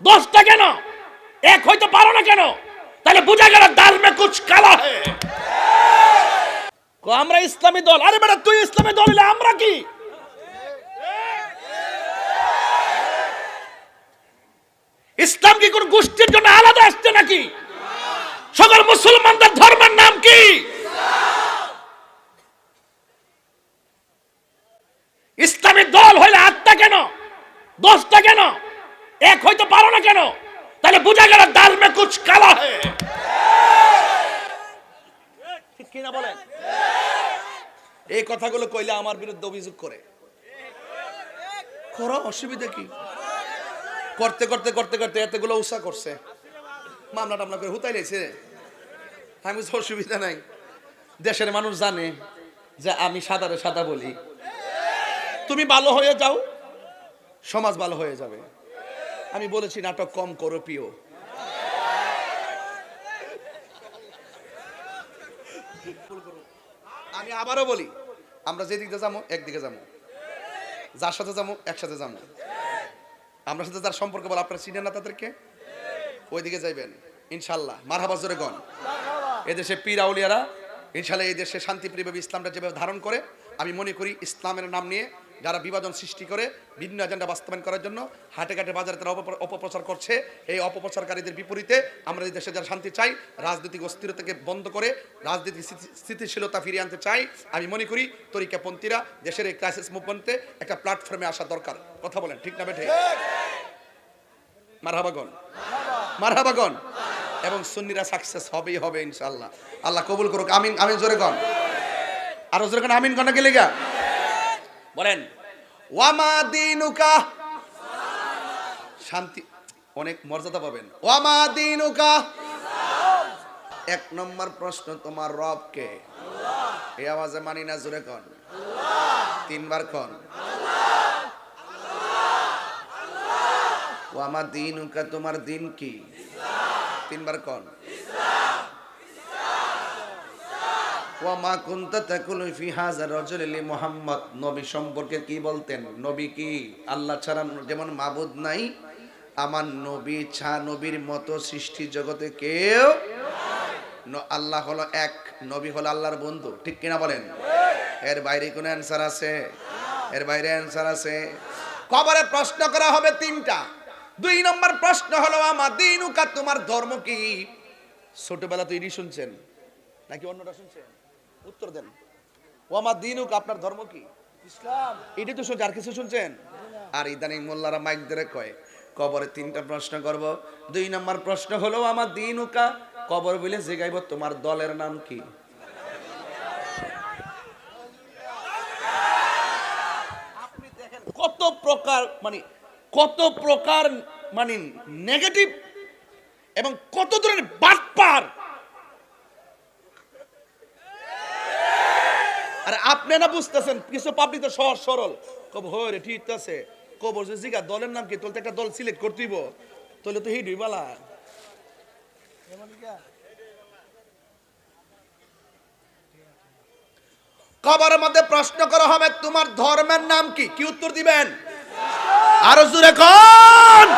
দশটা কেন? এক হইতে পারো না কেন? তাহলে বোঝা গেল দাল মে কুছ কালা হে। আমরা ইসলামী দল। আরে বেটা, তুই ইসলামী দল হলে আমরা কি? ইসলাম কি কোন গোষ্ঠীর জন্য আলাদা আসছে নাকি? সকল মুসলমানদের ধর্মের নাম কি ইসলামী দল হইলে আটটা কেন দশটা কেন এক হইতে পারো না কেন তাহলে বোঝা গেল দাল মে কুছ কালা ঠিক কিনা বলেন? এই কথাগুলো কইলে আমার বিরুদ্ধে অভিযোগ করে। করো, অসুবিধা কি? করতে করতে করতে করতে এতগুলো উষা করছে। মামলা টামলা করে হুতাই লেছে আমি অসুবিধা নাই। দেশের মানুষ জানে যে আমি সাদারে সাদা বলি। তুমি ভালো হয়ে যাও, সমাজ ভালো হয়ে যাবে। আমি বলেছি নাটক কম করো প্রিয় আমি আবারও বলি, আমরা যেদিকে যাব একদিকে যাব যার সাথে যাব একসাথে যাব আপনার সাথে যার সম্পর্ক বলে, আপনার চিনেন না তাদেরকে? ওইদিকে যাইবেন, ইনশাল্লাহ। মারহাবা জোরে গন এদেশে পীর আউলিয়ারা, ইনশাল্লাহ এই দেশে শান্তিপ্রিয়ভাবে ইসলামটা যেভাবে ধারণ করে, আমি মনে করি ইসলামের নাম নিয়ে যারা বিভাজন সৃষ্টি করে বিভিন্ন এজেন্ডা বাস্তবায়ন করার জন্য হাটে ঘাটে বাজারে তারা অপপ্রচার করছে। এই অপপ্রচারকারীদের বিপরীতে আমরা এই দেশে যারা শান্তি চাই, রাজনৈতিক অস্থিরতাকে বন্ধ করে, রাজনৈতিক স্থিতিশীলতা ফিরিয়ে আনতে চাই, আমি মনে করি তরিকাপন্থীরা দেশের এই ক্রাইসিস মুভমেন্টে একটা প্ল্যাটফর্মে আসা দরকার। কথা বলেন, ঠিক না বেঠে? মারহাবাগন মারহাবাগন এবং সুন্নিরা সাকসেস হবেই হবে ইনশাল্লাহ আল্লাহ কবুল করুক, আমিন আমিন জোরে কন আরও জোরে কন, আমিন কন গেলে গা? বলেন। ওয়ামা দিনুকা। শান্তি, অনেক মর্যাদা পাবেন। ওয়ামা দিনুকা। এক নম্বর প্রশ্ন, তোমার রব কে? এই আওয়াজে মানি না জোরে কন। তিনবার কন। ও আমার দিন তোমার দিন কি? তিনবার কন। ওয়া মা কুনতা তাকুলু ফি হাযা রাজুল মুহাম্মদ। নবী সম্পর্কে কি বলতেন? নবী কি আল্লাহ ছাড়া যেমন মাবুদ নাই, আমার নবী ছা নবীর মতো সৃষ্টি জগতে কেউ আল্লাহ হলো এক, নবী হলো আল্লাহর বন্ধু। ঠিক কিনা বলেন? এর বাইরে কোনো অ্যান্সার আছে? এর বাইরে অ্যান্সার আছে? কবরে প্রশ্ন করা হবে তিনটা। দুই নম্বর প্রশ্ন হলো আমার দিনুকা, তোমার ধর্ম কি? ছোটবেলা তো ইনি শুনছেন। নাকি অন্যটা শুনছেন? উত্তর দেন। ও আমার দিনুক আপনার ধর্ম কি? ইসলাম। এটি তো শুনছে আর কিছু শুনছেন? আর ইদানিং মোল্লারা মাইক ধরে কয় কবরে তিনটা প্রশ্ন করব। দুই নম্বর প্রশ্ন হলো আমার দিনুকা কবর বলে জিগাইব তোমার দলের নাম কি? কত প্রকার মানে কত প্রকার মানে নেগেটিভ এবং কত ধরনের বাটপার আর আপনি না বুঝতেছেন, কিছু পাবলিক তো সহজ সরল। কব হয় রে, ঠিক আছে। কবর যে জিগা দলের নাম কি? তোর একটা দল সিলেক্ট করতেইব তাহলে তো হিডুই বালা। কবরের মধ্যে প্রশ্ন করা হবে, তোমার ধর্মের নাম কি? কি উত্তর দিবেন? আরও জোরে কোন!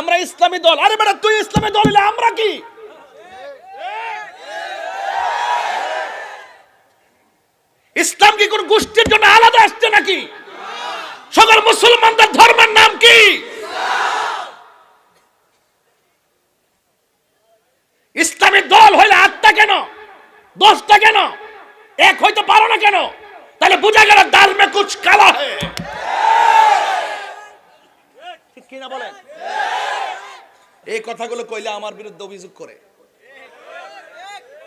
আমরা ইসলামী দল। আরে বেটা, তুই ইসলামী দল আমরা কি? ইসলাম কি কোন গোষ্ঠীর জন্য আলাদা আসছে নাকি? সকল মুসলমানদের ধর্মের নাম কি? ইসলামী দল হইলে আটটা কেন? দশটা কেন? এক হইতে পারো না কেন? তাহলে বোঝা গেল দাল মে কুছ কালা হে এই কথাগুলো কইলে আমার বিরুদ্ধে অভিযোগ করে।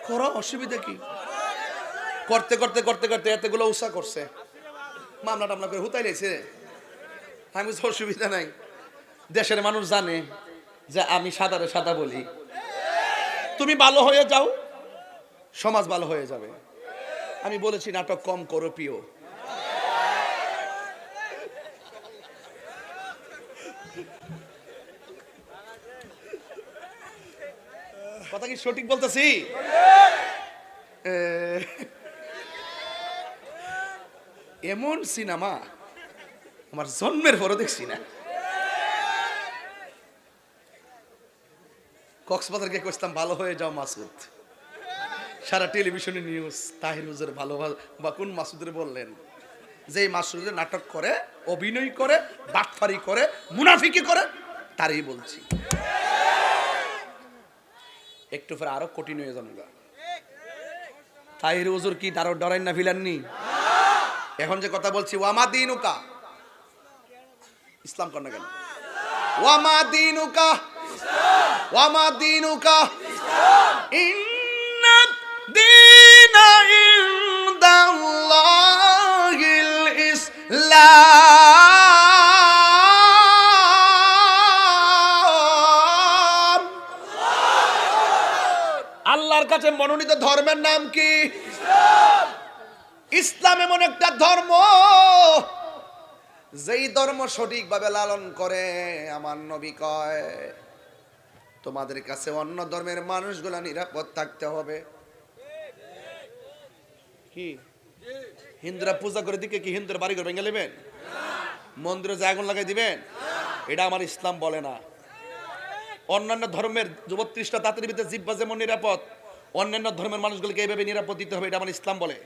করো, অসুবিধা কি? করতে করতে করতে করতে এতগুলো উষা করছে। মামলা টামলা করে হুতাই লেছে আমি বলছি, অসুবিধা নাই। দেশের মানুষ জানে যে আমি সাদারে সাদা বলি। তুমি ভালো হয়ে যাও সমাজ ভালো হয়ে যাবে। আমি বলেছি নাটক কম করো প্রিয়। কথা কি সঠিক বলতেছি? এমন সিনেমা আমার জন্মের পরও দেখছি না। কক্সবাজারকে কইতাম ভালো হয়ে যাও মাসুদ। সারা টেলিভিশনে নিউজ তাহির হুজুর ভালো বা কোন মাসুদের বললেন? যে মাসুদের নাটক করে, অভিনয় করে, বাটফারি করে, মুনাফিকি করে, তারই বলছি। একটু পরে আরও কঠিন হয়ে যাবে। তাহির হুজুর কি তারও ডরাই না ফিলাননি এখন যে কথা বলছি, ওয়ামা দিনুকা। ইসলাম কর কেন? ওয়ামা দিনুকা। ওয়ামা দিনুকা। ইন্না দীনা ইনদাল্লাহিল ইসলাম আল্লাহর কাছে মনোনীত ধর্মের নাম কি? ইসলাম এমন একটা ধর্ম, যেই ধর্ম সঠিকভাবে লালন করে, আমার নবী কয়, তোমাদের কাছে অন্য ধর্মের মানুষগুলা নিরাপদ থাকতে হবে। কি? হিন্দুরা পূজা করে দিকে কি হিন্দুরা বাড়ি করে ভেঙে নেবেন? মন্দিরে যে আগুন লাগাই দিবেন? এটা আমার ইসলাম বলে না। অন্যান্য ধর্মের যুবত্রিশটা তাঁতের ভিতরে জিব্বা যেমন নিরাপদ, অন্যান্য ধর্মের মানুষগুলোকে এইভাবে নিরাপদ দিতে হবে, এটা আমার ইসলাম বলে।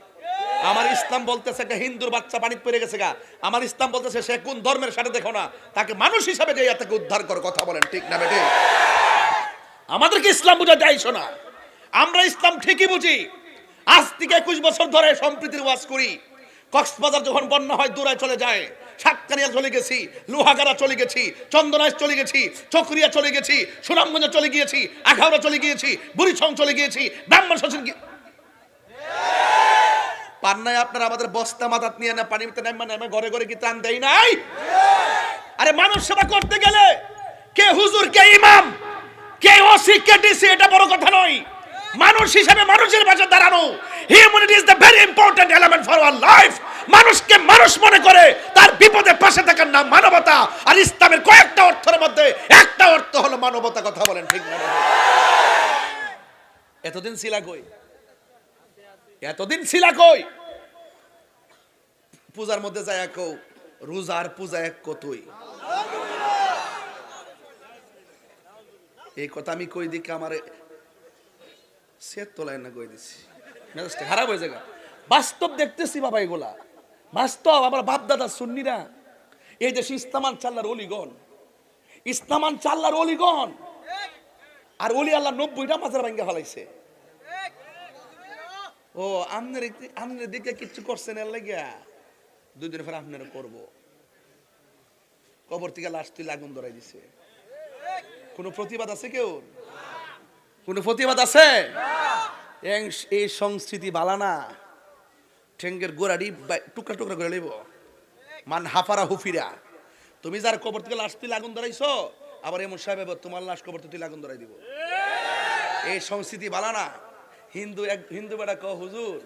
আমার ইসলাম বলতেছে একটা হিন্দুর বাচ্চা পানিতে পড়ে গেছে গা। আমার ইসলাম বলতেছে সে কোন ধর্মের সাথে দেখো না, তাকে মানুষ হিসাবে যে তাকে উদ্ধার কর, কথা বলেন ঠিক না বেটে? আমাদেরকে ইসলাম বুঝা যায় শোনা। আমরা ইসলাম ঠিকই বুঝি। আজ থেকে একুশ বছর ধরে সম্প্রীতির ওয়াজ করি। কক্সবাজার যখন বন্যা হয় দূরায় চলে যায়। সাতকানিয়া চলে গেছি, লোহাগাড়া চলে গেছি, চন্দনাইশ চলে গেছি, চকরিয়া চলে গেছি, সুনামগঞ্জে চলে গিয়েছি, আখাউড়া চলে গিয়েছি বুড়িছং চলে গিয়েছি, ব্রাহ্মণ শাসন পান্নায় আপনারা, আমাদের বস্তা মাথাত নিয়ে না পানিতে নামা নামে ঘরে ঘরে কি ত্রাণ দেয় নাই? আরে মানুষ সেবা করতে গেলে কে হুজুর, কে ইমাম, কে ওসি, কে ডিসি, এটা বড় কথা নয়। মানুষ হিসেবে মানুষের পাশে দাঁড়ানো humanity is the very important element for our life মানুষকে মানুষ মনে করে, তার বিপদে পাশে থাকার নাম মানবতা। আর ইসলামের কয়েকটা অর্থের মধ্যে একটা অর্থ হলো মানবতা, কথা বলেন ঠিক না? এতদিন ছিলা কই? এতদিন ছিলা কই? পূজার মধ্যে যায় কও, রোজার পূজা এক কতই? এই কথা আমি কই দিকে আমার? সেট তোলায় না কই দিছি? মেজাজটা খারাপ হয়ে যাবে বাস্তব দেখতেছি বাবা এগুলা। বাস্তব, আমার বাপ দাদা সুন্নিরা। এই দেশে ইসলামান চাল্লার অলিগণ ইসলামান চাল্লার অলিগণ আর অলি আল্লাহ নব্বইটা মাছের ভাঙ্গা ফেলাইছে। ও, আমনের আমনের দিকে কিচ্ছু করছেন এর লাগিয়া। দুই দিন পরে আপনারা করব। কবর থেকে লাশ তুলে আগুন ধরাই দিছে। কোনো প্রতিবাদ আছে কেউ? কোনো প্রতিবাদ আছে? এই সংস্কৃতি বালানা ঠেঙ্গের গোড়াডি টুকরা টুকরা করে লইব। মান হাফারা হুফিরা। তুমি যার কবর থেকে লাশ তুলে আগুন ধরাইছো, আবার এমন সাহেব তোমার লাশ কবর তুলে আগুন ধরাই দিব। এই সংস্কৃতি বালানা হিন্দু এক, হিন্দু বেটা ক হুজুর,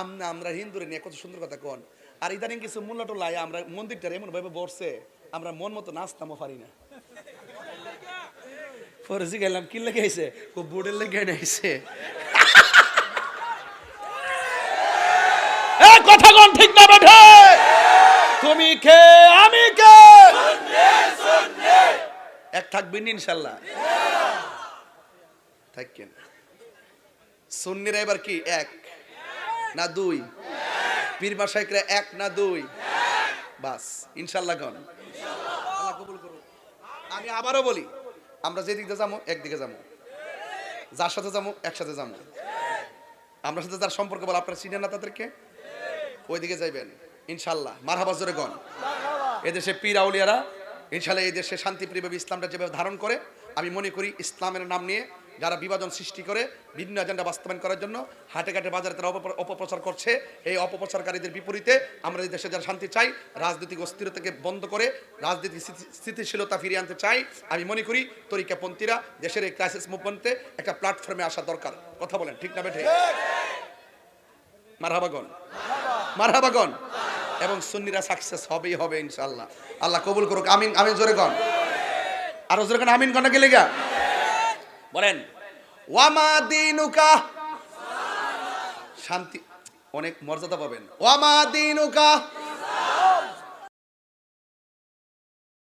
আমনা আমরা হিন্দুরে নিয়ে কত সুন্দর কথা কন। আর ইদানিং কিছু মূল্যটো লাই আমরা মন্দিরটা এমন ভাবে বসছে আমরা মন মতো নাচতামও পারি না। পরে গেলাম, কি লেগে আইছে? ও বোর্ডের লেগে আইছে। কথা কোন ঠিক না বেঠে। তুমি কে, আমি কে? এক থাকবেন ইনশাল্লাহ। থাকেন সুন্নিরা এবার কি? এক। না, দুই। পীর মাসাইকরা এক, না দুই? বাস ইনশাল্লাহ করুন আমি আবারও বলি, আমরা যেদিকে যাব একদিকে যাব যার সাথে যাব একসাথে যাব আমরা সাথে যার সম্পর্ক বল, আপনারা চিনেন না তাদেরকে? ওইদিকে যাইবেন ইনশাল্লাহ মারহাবাজ জোরে গন এদেশে পীর আউলিয়ারা ইনশাল্লাহ এই দেশে শান্তিপ্রিয়ভাবে ইসলামটা যেভাবে ধারণ করে, আমি মনে করি ইসলামের নাম নিয়ে যারা বিভাজন সৃষ্টি করে বিভিন্ন এজেন্ডা বাস্তবায়ন করার জন্য হাটে ঘাটে বাজারে তারা অপপ্রচার করছে। এই অপপ্রচারকারীদের বিপরীতে আমরা এই দেশে যারা শান্তি চাই, রাজনৈতিক অস্থিরতাকে বন্ধ করে, রাজনৈতিক স্থিতিশীলতা ফিরিয়ে আনতে চাই, আমি মনে করি তরিকাপন্থীরা দেশের এই ক্রাইসিস মুভমেন্টে একটা প্ল্যাটফর্মে আসা দরকার। কথা বলেন, ঠিক না বেঠে? মারহাবাগন মারহাবাগন এবং সুন্নিরা সাকসেস হবেই হবে ইনশাল্লাহ আল্লাহ কবুল করুক, আমিন আমিন জোরে কন আরও জোরে কন আমিন কন গেলে গা বলেন। ওয়ামা দিনুকা। শান্তি অনেক মর্যাদা পাবেন। ওয়ামা দিনুকা।